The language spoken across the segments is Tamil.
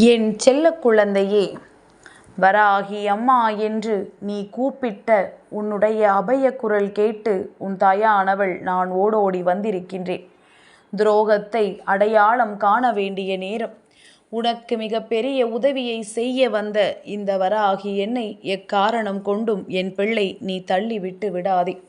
என் செல்ல குழந்தையே வராகி அம்மா என்று நீ கூப்பிட்ட உன்னுடைய அபய குரல் கேட்டு உன் தாயானவள் நான் ஓடோடி வந்திருக்கின்றேன். துரோகத்தை அடையாளம் காண வேண்டிய நேரம். உனக்கு மிகப்பெரிய பெரிய செய்ய வந்த இந்த வராகி என்னை எக்காரணம் கொண்டும் என் பிள்ளை நீ தள்ளிவிட்டு விடாதே.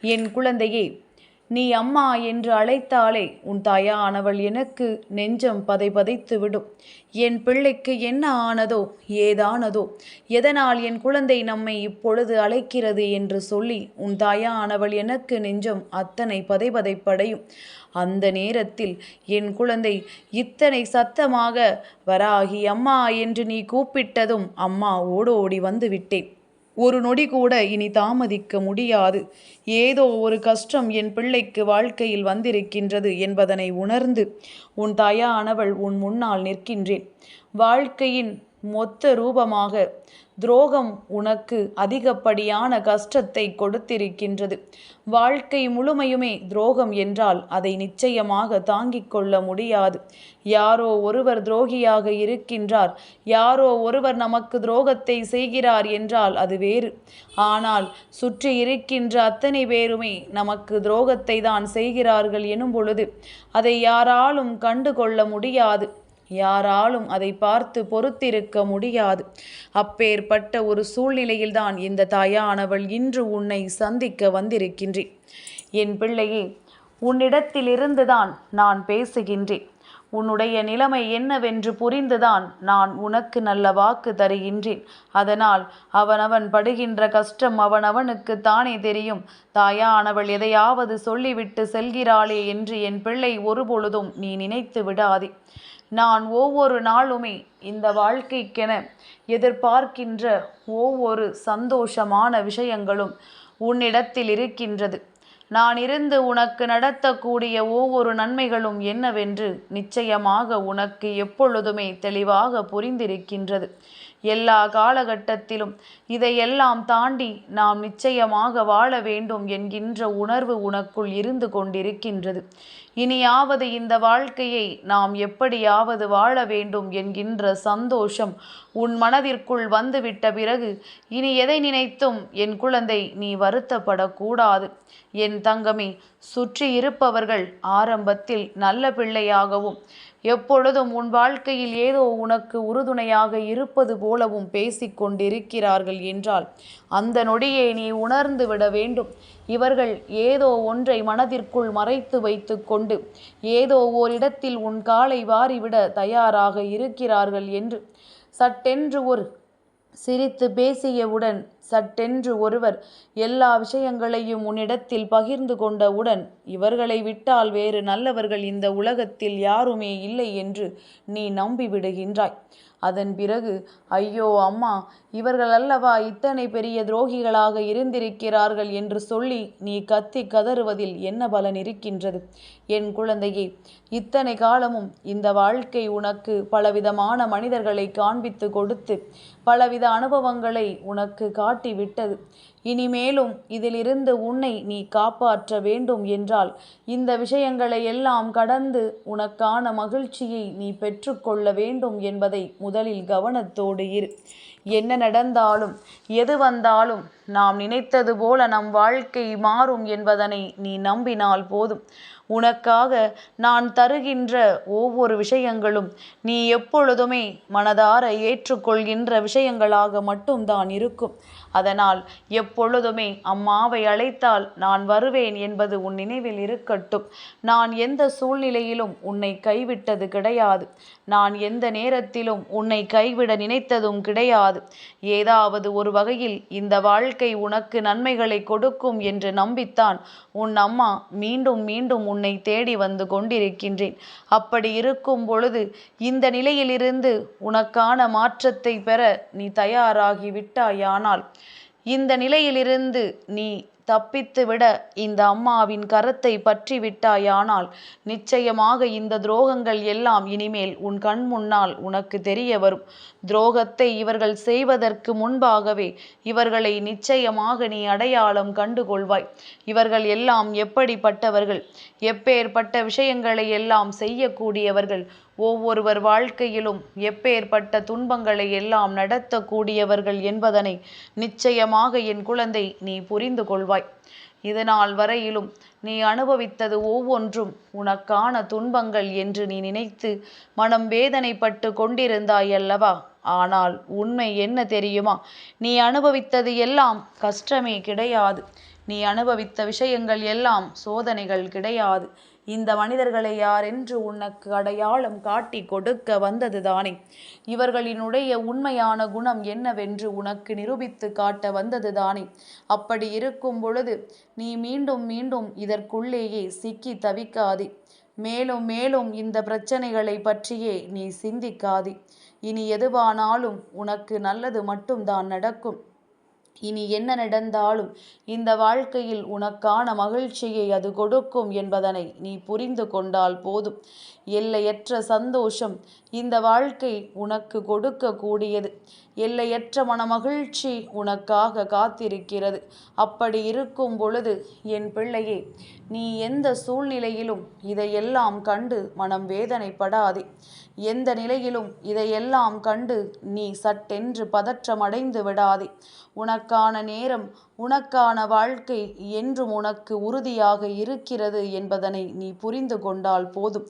என் குழந்தையே நீ அம்மா என்று அழைத்தாலே உன் தாயானவள் எனக்கு நெஞ்சம் பதை பதைத்து விடும். என் பிள்ளைக்கு என்ன ஆனதோ ஏதானதோ எதனால் என் குழந்தை நம்மை இப்பொழுது அழைக்கிறது என்று சொல்லி உன் தாயானவள் எனக்கு நெஞ்சம் அத்தனை பதை பதைப்படையும் அந்த நேரத்தில் என் குழந்தை இத்தனை சத்தமாக வராகி அம்மா என்று நீ கூப்பிட்டதும் அம்மா ஓடோடி வந்து விட்டேன். ஒரு நொடி கூட இனி தாமதிக்க முடியாது. ஏதோ ஒரு கஷ்டம் என் பிள்ளைக்கு வாழ்க்கையில் வந்திருக்கின்றது என்பதனை உணர்ந்து உன் தாயானவள் உன் முன்னால் நிற்கின்றேன். வாழ்க்கையின் மொத்த ரூபமாக துரோகம் உனக்கு அதிகப்படியான கஷ்டத்தை கொடுத்திருக்கின்றது. வாழ்க்கை முழுமையுமே துரோகம் என்றால் அதை நிச்சயமாக தாங்கிக் கொள்ள முடியாது. யாரோ ஒருவர் துரோகியாக இருக்கின்றார் யாரோ ஒருவர் நமக்கு துரோகத்தை செய்கிறார் என்றால் அது வேறு. ஆனால் சுற்றி இருக்கின்ற அத்தனை பேருமே நமக்கு துரோகத்தை தான் செய்கிறார்கள் எனும் பொழுது அதை யாராலும் கண்டு கொள்ள முடியாது. யாராலும் அதை பார்த்து பொறுத்திருக்க முடியாது. அப்பேற்பட்ட ஒரு சூழ்நிலையில்தான் இந்த தாயானவள் இன்று உன்னை சந்திக்க வந்திருக்கின்றேன். என் பிள்ளையே உன்னிடத்திலிருந்துதான் நான் பேசுகின்றேன். உன்னுடைய நிலைமை என்னவென்று புரிந்துதான் நான் உனக்கு நல்ல வாக்கு தருகின்றேன். அதனால் அவனவன் படுகின்ற கஷ்டம் அவனவனுக்குத் தானே தெரியும். தாயானவள் எதையாவது சொல்லிவிட்டு செல்கிறாளே என்று என் பிள்ளை ஒருபொழுதும் நீ நினைத்து விடாதே. நான் ஒவ்வொரு நாளுமே இந்த வாழ்க்கைக்கென எதிர்பார்க்கின்ற ஒவ்வொரு சந்தோஷமான விஷயங்களும் உன்னிடத்தில் இருக்கின்றது. நான் இருந்து உனக்கு நடத்தக்கூடிய ஒவ்வொரு நன்மைகளும் என்னவென்று நிச்சயமாக உனக்கு எப்பொழுதுமே தெளிவாக புரிந்திருக்கின்றது. எல்லா காலகட்டத்திலும் இதையெல்லாம் தாண்டி நாம் நிச்சயமாக வாழ வேண்டும் என்கின்ற உணர்வு உனக்குள் இருந்து கொண்டிருக்கின்றது. இனியாவது இந்த வாழ்க்கையை நாம் எப்படியாவது வாழ வேண்டும் என்கின்ற சந்தோஷம் உன் மனதிற்குள் வந்துவிட்ட பிறகு இனி எதை நினைத்தும் என் குழந்தை நீ வருத்தப்படக்கூடாது. என் தங்கமே சுற்றி இருப்பவர்கள் ஆரம்பத்தில் நல்ல பிள்ளையாகவும் எப்பொழுதும் உன் வாழ்க்கையில் ஏதோ உனக்கு உறுதுணையாக இருப்பது போலவும் பேசிக்கொண்டிருக்கிறார்கள் என்றால் அந்த நொடியை நீ உணர்ந்து விட வேண்டும். இவர்கள் ஏதோ ஒன்றை மனதிற்குள் மறைத்து வைத்து கொண்டு ஏதோ ஓரிடத்தில் உன் காலை வாரிவிட தயாராக இருக்கிறார்கள் என்று. சட்டென்று ஒரு சிரித்து பேசியவுடன் சட்டென்று ஒருவர் எல்லா விஷயங்களையும் உன்னிடத்தில் பகிர்ந்து கொண்டவுடன் இவர்களை விட்டால் வேறு நல்லவர்கள் இந்த உலகத்தில் யாருமே இல்லை என்று நீ நம்பிவிடுகின்றாய். அதன் பிறகு ஐயோ அம்மா இவர்கள் அல்லவா இத்தனை பெரிய துரோகிகளாக இருந்திருக்கிறார்கள் என்று சொல்லி நீ கத்தி கதறுவதில் என்ன பலன் இருக்கின்றது? என் குழந்தையே இத்தனை காலமும் இந்த வாழ்க்கை உனக்கு பலவிதமான மனிதர்களை காண்பித்துக் கொடுத்து பலவித அனுபவங்களை உனக்கு காட்டி விட்டது இனிமேலும் இதிலிருந்து உன்னை நீ காப்பாற்ற வேண்டும் என்றால் இந்த விஷயங்களை எல்லாம் கடந்து உனக்கான மகிழ்ச்சியை நீ பெற்றுக்கொள்ள வேண்டும் என்பதை முதலில் கவனத்தோடு இரு. என்ன நடந்தாலும் எது வந்தாலும் நாம் நினைத்தது போல நம் வாழ்க்கை மாறும் என்பதனை நீ நம்பினால் போதும். உனக்காக நான் தருகின்ற ஒவ்வொரு விஷயங்களும் நீ எப்பொழுதுமே மனதார ஏற்றுக்கொள்கின்ற விஷயங்களாக மட்டும்தான் இருக்கும். அதனால் எப்பொழுதுமே அம்மாவை அழைத்தால் நான் வருவேன் என்பது உன் நினைவில் இருக்கட்டும். நான் எந்த சூழ்நிலையிலும் உன்னை கைவிட்டது கிடையாது. நான் எந்த நேரத்திலும் உன்னை கைவிட நினைத்ததும் கிடையாது. ஏதாவது ஒரு வகையில் இந்த வாழ்க்கை உனக்கு நன்மைகளை கொடுக்கும் என்று நம்பித்தான் உன் அம்மா மீண்டும் மீண்டும் உன்னை தேடி வந்து கொண்டிருக்கின்றேன். அப்படி இருக்கும் பொழுது இந்த நிலையிலிருந்து உனக்கான மாற்றத்தை பெற நீ தயாராகிவிட்டாயானால் இந்த நிலையிலிருந்து நீ தப்பித்துவிட இந்த அம்மாவின் கரத்தை பற்றி விட்டாயானால் நிச்சயமாக இந்த துரோகங்கள் எல்லாம் இனிமேல் உன் கண் முன்னால் உனக்கு தெரிய வரும். துரோகத்தை இவர்கள் செய்வதற்கு முன்பாகவே இவர்களை நிச்சயமாக நீ அடையாளம் கண்டுகொள்வாய் இவர்கள் எல்லாம் எப்படிப்பட்டவர்கள்? எப்பேர்ப்பட்ட விஷயங்களை எல்லாம் செய்யக்கூடியவர்கள்? ஒவ்வொருவர் வாழ்க்கையிலும் எப்பேற்பட்ட துன்பங்களை எல்லாம் நடத்தக்கூடியவர்கள் என்பதனை நிச்சயமாக என் குழந்தை நீ புரிந்து கொள்வாய். இதனால் வரையிலும் நீ அனுபவித்தது ஒவ்வொன்றும் உனக்கான துன்பங்கள் என்று நீ நினைத்து மனம் வேதனைப்பட்டு கொண்டிருந்தாய் அல்லவா? ஆனால் உண்மை என்ன தெரியுமா? நீ அனுபவித்தது எல்லாம் கஷ்டமே கிடையாது. நீ அனுபவித்த விஷயங்கள் எல்லாம் சோதனைகள் கிடையாது. இந்த மனிதர்களை யாரென்று உனக்கு அடையாளம் காட்டி கொடுக்க வந்ததுதானே? இவர்களினுடைய உண்மையான குணம் என்னவென்று உனக்கு நிரூபித்து காட்ட வந்ததுதானே? அப்படி இருக்கும் பொழுது நீ மீண்டும் மீண்டும் இதற்குள்ளேயே சிக்கி தவிக்காதே. மேலும் மேலும் இந்த பிரச்சனைகளை பற்றியே நீ சிந்திக்காதே. இனி எதுவானாலும் உனக்கு நல்லது மட்டும்தான் நடக்கும். இனி என்ன நடந்தாலும் இந்த வாழ்க்கையில் உனக்கான மகிழ்ச்சியை அது கொடுக்கும் என்பதனை நீ புரிந்து கொண்டால் போதும். எல்லையற்ற சந்தோஷம் இந்த வாழ்க்கை உனக்கு கொடுக்கக்கூடியது. எல்லையற்ற மனமகிழ்ச்சி உனக்காக காத்திருக்கிறது. அப்படி இருக்கும் பொழுது என் பிள்ளையே நீ எந்த சூழ்நிலையிலும் இதையெல்லாம் கண்டு மனம் வேதனைப்படாதே. எந்த நிலையிலும் இதையெல்லாம் கண்டு நீ சட்டென்று பதற்றமடைந்து விடாதே. உனக்கான நேரம் உனக்கான வாழ்க்கை என்றும் உனக்கு உறுதியாக இருக்கிறது என்பதனை நீ புரிந்து கொண்டால் போதும்.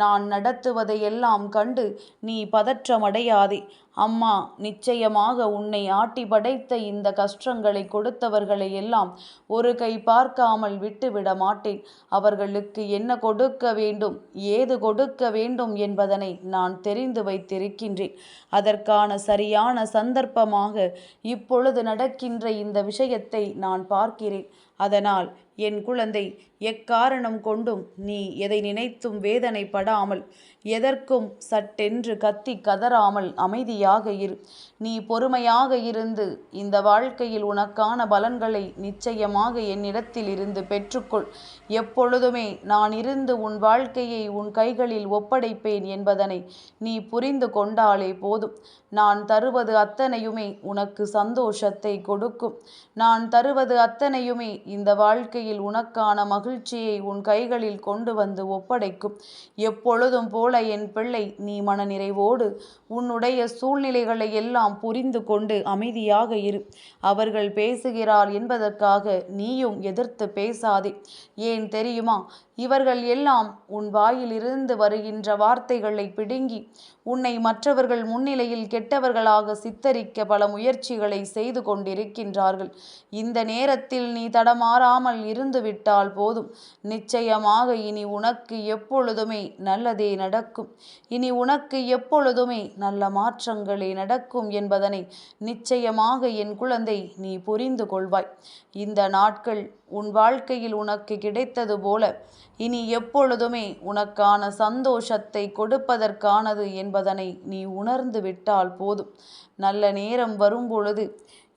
நான் நடத்துவதையெல்லாம் கண்டு நீ பதற்றமடையாதே. அம்மா நிச்சயமாக உன்னை ஆட்டி படைத்த இந்த கஷ்டங்களை கொடுத்தவர்களை எல்லாம் ஒரு கை பார்க்காமல் விட்டுவிட மாட்டேன். அவர்களுக்கு என்ன கொடுக்க வேண்டும் ஏது கொடுக்க வேண்டும் என்பதனை நான் தெரிந்து வைத்திருக்கின்றேன். அதற்கான சரியான சந்தர்ப்பமாக இப்பொழுது நடக்கின்ற இந்த விஷயத்தை நான் பார்க்கிறேன். அதனால் என் குழந்தை எக்காரணம் கொண்டும் நீ எதை நினைத்தும் வேதனைப்படாமல் எதற்கும் சட்டென்று கத்தி கதறாமல் அமைதியாக இரு. நீ பொறுமையாக இருந்து இந்த வாழ்க்கையில் உனக்கான பலன்களை நிச்சயமாக என்னிடத்தில் இருந்து பெற்றுக்கொள். எப்பொழுதுமே நான் இருந்து உன் வாழ்க்கையை உன் கைகளில் ஒப்படைப்பேன் என்பதனை நீ புரிந்து கொண்டாலே போதும். நான் தருவது அத்தனையுமே உனக்கு சந்தோஷத்தை கொடுக்கும். நான் தருவது அத்தனையுமே இந்த வாழ்க்கையில் உனக்கான மகிழ்ச்சியை உன் கைகளில் கொண்டு வந்து ஒப்படைக்கும். எப்பொழுதும் போல என் பிள்ளை நீ மனநிறைவோடு உன்னுடைய சூழ்நிலைகளை எல்லாம் புரிந்து கொண்டு அமைதியாக இரு. அவர்கள் பேசுகிறார் என்பதற்காக நீயும் எதிர்த்து பேசாதே. ஏன் தெரியுமா? இவர்கள் எல்லாம் உன் வாயிலிருந்து வருகின்ற வார்த்தைகளை பிடுங்கி உன்னை மற்றவர்கள் முன்னிலையில் கெட்டவர்களாக சித்தரிக்க பல முயற்சிகளை செய்து கொண்டிருக்கின்றார்கள். இந்த நேரத்தில் நீ தடம் மாறாமல் இருந்துவிட்டால் போதும். நிச்சயமாக இனி உனக்கு எப்பொழுதுமே நல்லதே நடக்கும். இனி உனக்கு எப்பொழுதுமே நல்ல மாற்றங்களே நடக்கும் என்பதனை நிச்சயமாக என் குழந்தை நீ புரிந்து கொள்வாய். இந்த நாட்கள் உன் வாழ்க்கையில் உனக்கு கிடைத்தது போல இனி எப்பொழுதுமே உனக்கான சந்தோஷத்தை கொடுப்பதற்கானது என்பதனை நீ உணர்ந்து விட்டால் போதும். நல்ல நேரம் வரும்பொழுது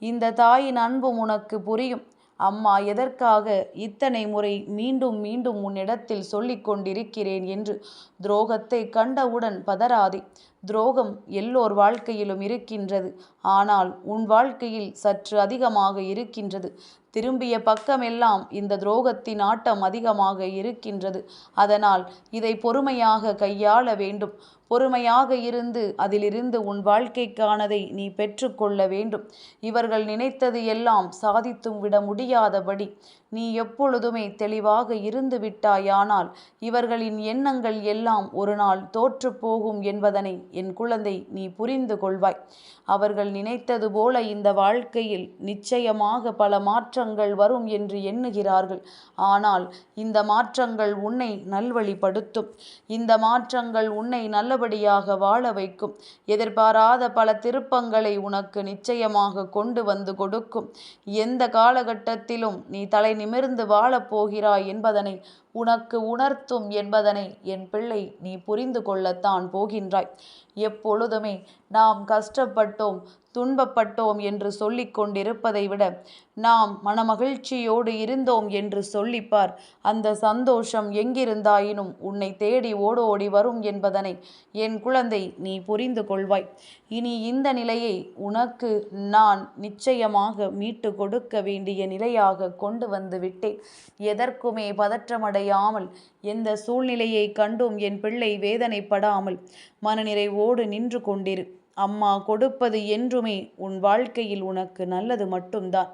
இந்த தாயின் அன்பும் உனக்கு புரியும். அம்மா எதற்காக இத்தனை முறை மீண்டும் மீண்டும் உன்னிடத்தில் சொல்லிக் கொண்டிருக்கிறேன் என்று துரோகத்தை கண்டவுடன் பதறாதே. துரோகம் எல்லோர் வாழ்க்கையிலும் இருக்கின்றது. ஆனால் உன் வாழ்க்கையில் சற்று அதிகமாக இருக்கின்றது. திரும்பிய பக்கமெல்லாம் இந்த துரோகத்தின் ஆட்டம் அதிகமாக இருக்கின்றது. அதனால் இதை பொறுமையாக கையாள வேண்டும். பொறுமையாக இருந்து அதிலிருந்து உன் வாழ்க்கைக்கானதை நீ பெற்றுக்கொள்ள வேண்டும். இவர்கள் நினைத்தது எல்லாம் சாதித்தும் விட முடியாதபடி நீ எப்பொழுதுமே தெளிவாக இருந்து விட்டாயானால் இவர்களின் எண்ணங்கள் எல்லாம் ஒரு நாள் தோற்று போகும் என்பதனை என் குழந்தை நீ புரிந்து கொள்வாய். அவர்கள் நினைத்தது போல இந்த வாழ்க்கையில் நிச்சயமாக பல மாற்றங்கள் வரும் என்று எண்ணுகிறார்கள். ஆனால் இந்த மாற்றங்கள் உன்னை நல்வழிப்படுத்தும். இந்த மாற்றங்கள் உன்னை நல்லபடியாக வாழ வைக்கும். எதிர்பாராத பல திருப்பங்களை உனக்கு நிச்சயமாக கொண்டு வந்து கொடுக்கும். எந்த காலகட்டத்திலும் நீ தலை நிமிர்ந்து வாழப் போகிறாய் என்பதனை உனக்கு உணர்த்தும் என்பதனை என் பிள்ளை நீ புரிந்து கொள்ளத்தான் போகின்றாய். எப்பொழுதுமே நாம் கஷ்டப்பட்டோம் துன்பப்பட்டோம் என்று சொல்லிக் கொண்டிருப்பதை விட நாம் மனமகிழ்ச்சியோடு இருந்தோம் என்று சொல்லிப்பார். அந்த சந்தோஷம் எங்கிருந்தாயினும் உன்னை தேடி ஓடோடி வரும் என்பதனை என் குழந்தை நீ புரிந்து கொள்வாய். இனி இந்த நிலையை உனக்கு நான் நிச்சயமாக மீட்டு கொடுக்க வேண்டிய நிலையாக கொண்டு வந்து விட்டேன். எதற்குமே பதற்றமடை அடையாமல் எந்த சூழ்நிலையை கண்டும் என் பிள்ளை வேதனைப்படாமல் மனநிறைவோடு நின்று கொண்டிரு. அம்மா கொடுப்பது என்றுமே உன் வாழ்க்கையில் உனக்கு நல்லது மட்டும்தான்.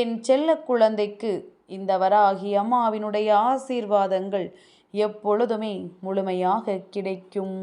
என் செல்ல குழந்தைக்கு இந்த வராகி அம்மாவினுடைய ஆசீர்வாதங்கள் எப்பொழுதுமே முழுமையாக கிடைக்கும்.